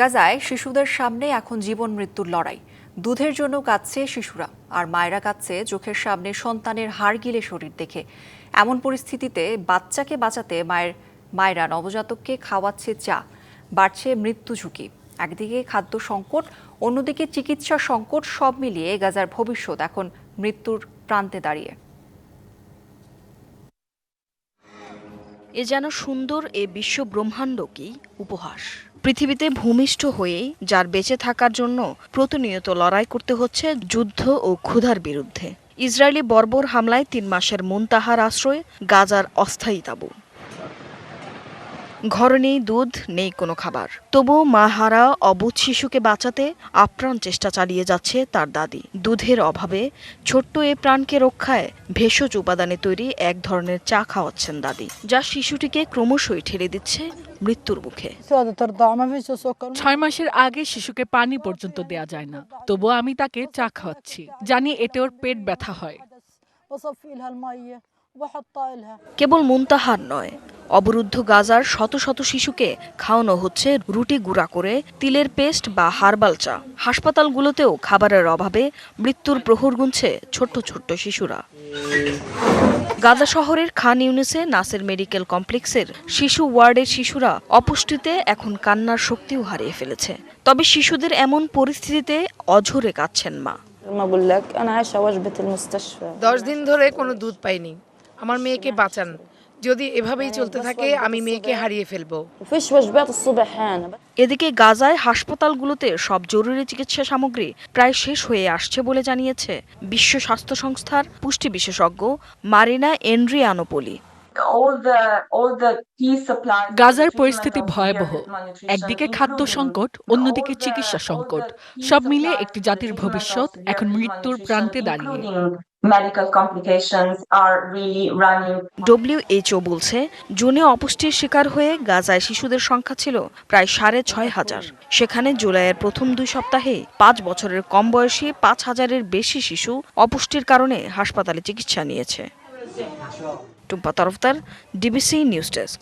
গাজায় শিশুদের সামনে এখন জীবন মৃত্যুর লড়াই। দুধের জন্য কাঁদছে শিশুরা, আর মায়েরা কাঁদছে চোখের সামনে সন্তানের হাড় গিলে শরীর দেখে। এমন পরিস্থিতিতে বাচ্চাকে বাঁচাতে মায়ের, মায়েরা নবজাতককে খাওয়াচ্ছে চা। বাড়ছে মৃত্যু ঝুঁকি। একদিকে খাদ্য সংকট, অন্যদিকে চিকিৎসা সংকট, সব মিলিয়ে গাজার ভবিষ্যৎ এখন মৃত্যুর প্রান্তে দাঁড়িয়ে। এ যেন সুন্দর এ বিশ্ব ব্রহ্মাণ্ডকেই উপহাস। পৃথিবীতে ভূমিষ্ঠ হয়ে যার বেঁচে থাকার জন্য প্রতিনিয়ত লড়াই করতে হচ্ছে যুদ্ধ ও ক্ষুধার বিরুদ্ধে। ইসরায়েলি বর্বর হামলায় তিন মাসের মুনতাহার আশ্রয় গাজার অস্থায়ী তাঁবু। ঘরে নেই দুধ নেই কোনো খাবার। তবু মা হারা অবুধ শিশুকে বাঁচাতে আপ্রাণ চেষ্টা চালিয়ে যাচ্ছে তার দাদি। দুধের অভাবে ছোট্ট এ প্রাণকে রক্ষায় ভেষজ উপাদানে তৈরি এক ধরনের চা খাওয়াচ্ছেন দাদি যা শিশুটিকে ক্রমশই ঠেলে দিচ্ছে মৃত্যুর মুখে। ছয় মাসের আগে শিশুকে পানি পর্যন্ত দেয়া যায় না তবুও আমি তাকে চা খাওয়াচ্ছি। জানি এতে ওর পেট ব্যথা হয়। কেবল মুনতাহার নয় অবরুদ্ধ গাজার শত শত শিশুকে খাওয়ানো হচ্ছে রুটি গুঁড়া করে তিলের পেস্ট বা হার্বাল চা। হাসপাতালগুলোতেও খাবারের অভাবে মৃত্যুর প্রহর গুনছে ছোট্ট ছোট্ট শিশুরা। গাজা শহরের খান ইউনিসে নাসের মেডিকেল কমপ্লেক্সের শিশু ওয়ার্ডের শিশুরা অপুষ্টিতে এখন কান্নার শক্তিও হারিয়ে ফেলেছে। তবে শিশুদের এমন পরিস্থিতিতে অঝরে কাঁদছেন মা। দশ দিন ধরে কোনো দুধ পাইনি। আমার মেয়েকে বাঁচান। যদি এভাবেই চলতে থাকে আমি মেয়েকে হারিয়ে ফেলব। এদিকে গাজায় হাসপাতালগুলোতে সব জরুরি চিকিৎসা সামগ্রী প্রায় শেষ হয়ে আসছে বলে জানিয়েছে বিশ্ব স্বাস্থ্য সংস্থার পুষ্টি বিশেষজ্ঞ মারিনা এন্ড্রিয়ানোপলি গাজার পরিস্থিতি ভয়াবহ। একদিকে খাদ্য সংকট অন্যদিকে চিকিৎসা সংকট। সব মিলে একটি জাতির ভবিষ্যৎ এখন মৃত্যুর প্রান্তে দাঁড়িয়ে। ডব্লিউএইচও বলছে, জুনে অপুষ্টির শিকার হয়ে গাজায় শিশুদের সংখ্যা ছিল প্রায় সাড়ে ছয় হাজার। সেখানে জুলাইয়ের প্রথম দুই সপ্তাহে পাঁচ বছরের কম বয়সী পাঁচ হাজারের বেশি শিশু অপুষ্টির কারণে হাসপাতালে চিকিৎসা নিয়েছে। Tumpa Tarafdar DBC news desk